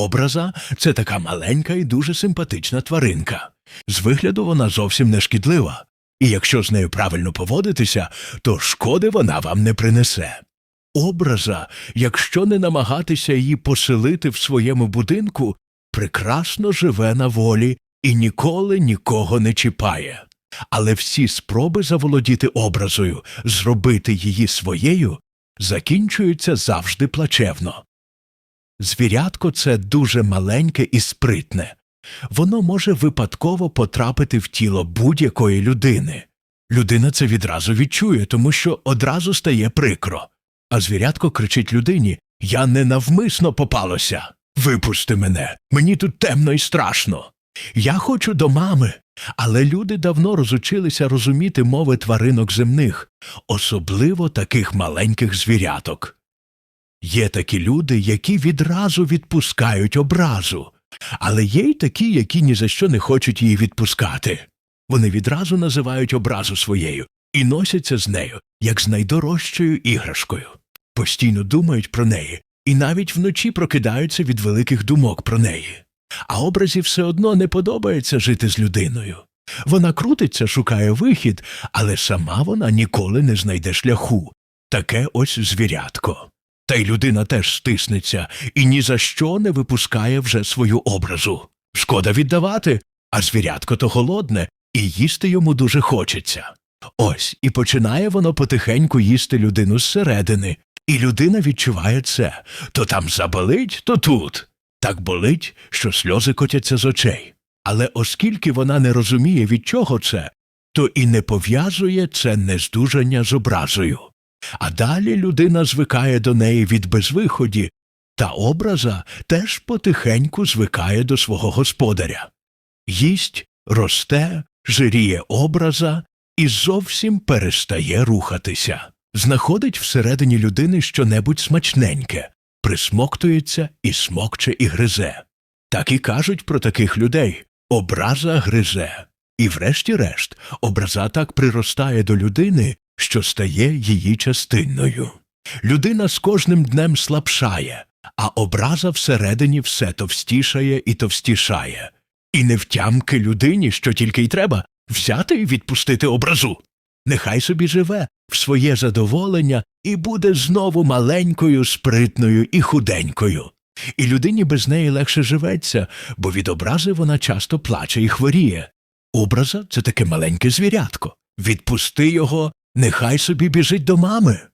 Образа це така маленька і дуже симпатична тваринка. З вигляду вона зовсім не шкідлива, і якщо з нею правильно поводитися, то шкоди вона вам не принесе. Образа, якщо не намагатися її поселити в своєму будинку, прекрасно живе на волі і ніколи нікого не чіпає. Але всі спроби заволодіти образою, зробити її своєю, закінчуються завжди плачевно. Звірятко це дуже маленьке і спритне. Воно може випадково потрапити в тіло будь-якої людини. Людина це відразу відчує, тому що одразу стає прикро. А звірятко кричить людині Я ненавмисно попалося. Випусти мене, мені тут темно і страшно. Я хочу до мами. Але люди давно розучилися розуміти мови тваринок земних, особливо таких маленьких звіряток. Є такі люди, які відразу відпускають образу, але є й такі, які ні за що не хочуть її відпускати. Вони відразу називають образу своєю і носяться з нею, як з найдорожчою іграшкою. Постійно думають про неї і навіть вночі прокидаються від великих думок про неї. А образі все одно не подобається жити з людиною. Вона крутиться, шукає вихід, але сама вона ніколи не знайде шляху. Таке ось звірятко. Та й людина теж стиснеться і ні за що не випускає вже свою образу. Шкода віддавати, а звірятко то голодне, і їсти йому дуже хочеться. Ось і починає воно потихеньку їсти людину зсередини, і людина відчуває це то там заболить, то тут. Так болить, що сльози котяться з очей. Але оскільки вона не розуміє, від чого це, то і не пов'язує це нездужання з образою. А далі людина звикає до неї від безвиході, та образа теж потихеньку звикає до свого господаря. Їсть, росте, жиріє образа і зовсім перестає рухатися. Знаходить всередині людини щонебудь смачненьке, присмоктується і смокче і гризе. Так і кажуть про таких людей образа гризе. І врешті-решт образа так приростає до людини, що стає її частиною. Людина з кожним днем слабшає, а образа всередині все товстішає і товстішає. І невтямки людині, що тільки й треба, взяти і відпустити образу. Нехай собі живе в своє задоволення і буде знову маленькою, спритною і худенькою. І людині без неї легше живеться, бо від образи вона часто плаче і хворіє. Образа це таке маленьке звірятко. Відпусти його, нехай собі біжить до мами.